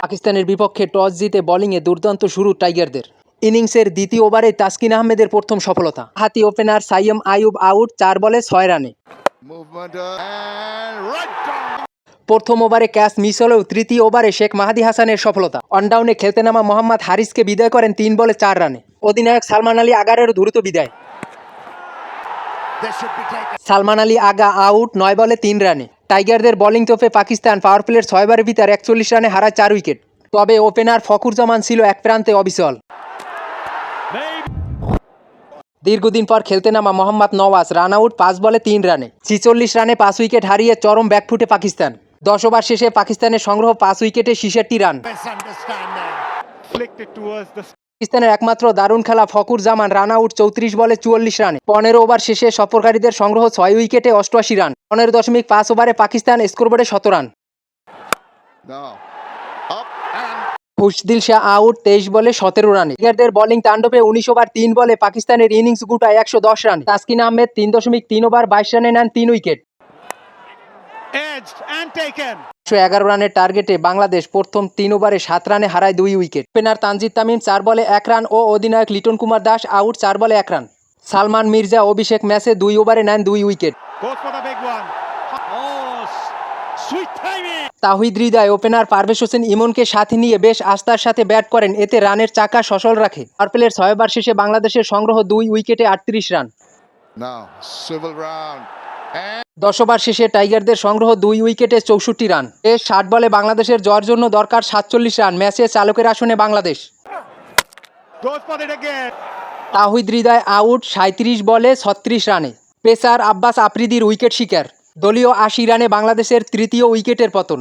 পাকিস্তানের বিপক্ষে টস জিতে বোলিংয়ে দুর্দান্ত শুরু টাইগারদের। ইনিংসের দ্বিতীয় ওভারে তাসকিন আহমেদের প্রথম সফলতা। হাতি ওপেনার সাইয়ম আয়ুব আউট চার বলে ছয় রানে। Uh. প্রথম ওভারে ক্যাচ মিস হলেও তৃতীয় ওভারে শেখ মাহাদি হাসানের সফলতা। অনডাউনে খেলতে নামা মোহাম্মদ হারিসকে বিদায় করেন তিন বলে চার রানে। অধিনায়ক সালমান আলী আগারেরও দ্রুত বিদায়। সালমান আলী আগা আউট নয় বলে তিন রানে। টাইগারদের বোলিং তোপে পাকিস্তান পাওয়ার প্লের ছয়বারের ভিতর একচল্লিশ রানে হারায় চার উইকেট তবে ওপেনার ফকুর জামান ছিল এক প্রান্তে অবিচল। দীর্ঘদিন পর খেলতে নামা মোহাম্মদ নওয়াজ রান আউট পাঁচ বলে তিন রানে। ছিচল্লিশ রানে পাঁচ উইকেট হারিয়ে চরম ব্যাকফুটে পাকিস্তান। দশ ওভার শেষে পাকিস্তানের সংগ্রহ পাঁচ উইকেটে ছিষট্টি রান। পাকিস্তানের একমাত্র দারুণ খেলা ফকুর জামান রান আউট চৌত্রিশ বলে চুয়াল্লিশ রানে। পনেরো ওভার শেষে সফরকারীদের সংগ্রহ ছয় উইকেটে অষ্টআশি রান। পনেরো দশমিক পাঁচ ওভারে পাকিস্তান স্কোরবোর্ডে শত রান. খুশদিল শাহ আউট তেইশ বলে সতেরো রানে। ক্রিকেটারদের বোলিং তাণ্ডবে উনিশ ওভার তিন বলে পাকিস্তানের ইনিংস গুটায় একশো দশ রান। তাসকিন আহমেদ তিন দশমিক তিন ওভার বাইশ রানে নেন তিন উইকেট. একশো এগারো রানের টার্গেটে বাংলাদেশ প্রথম তিন ওভারে সাত রানে হারায় দুই উইকেট। ওপেনার তানজিদ তামিম চার বলে এক রান ও অধিনায়ক লিটন কুমার দাস আউট চার বলে এক রান। সালমান মির্জা অভিষেক ম্যাচে দুই ওভারে নেন দুই উইকেট. তাহিদ হৃদয় ওপেনার পারভেজ হোসেন ইমনকে সাথে নিয়ে বেশ আস্থার সাথে ব্যাট করেন। এতে রানের চাকা সচল রাখে। পারপেলের ছয় ওভার শেষে বাংলাদেশের সংগ্রহ দুই উইকেটে আটত্রিশ রান। দশ ওভার শেষে টাইগারদের সংগ্রহ দুই উইকেটে চৌষট্টি রান। এ ষাট বলে বাংলাদেশের জয়ের জন্য দরকার সাতচল্লিশ রান। ম্যাচে চালকের আসনে বাংলাদেশ। তাহিদ হৃদয় আউট সাঁত্রিশ বলে ছত্রিশ রানে। পেসার আব্বাস আফ্রিদির উইকেট শিকার। দলীয় আশি রানে বাংলাদেশের তৃতীয় উইকেটের পতন।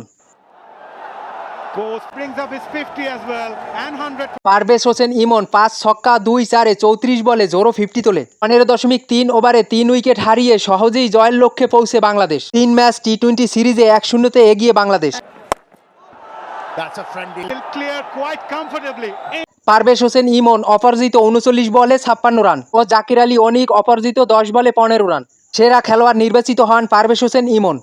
পারভেজ হোসেন ইমন পাঁচ ছক্কা দুই চারে চৌত্রিশ বলে জোরো ফিফটি তোলে। পনেরো দশমিক তিন ওভারে তিন উইকেট হারিয়ে সহজেই জয়ের লক্ষ্যে পৌঁছে বাংলাদেশ। তিন ম্যাচ টি টোয়েন্টি সিরিজে এক শূন্যতে এগিয়ে বাংলাদেশ. পারভেজ হোসেন ইমন অপরাজিত উনচল্লিশ বলে ছাপ্পান্ন রান। ও জাকির আলী অনিক অপরাজিত দশ বলে পনেরো রান। সেরা খেলোয়াড় নির্বাচিত হন পারভেজ হোসেন ইমন।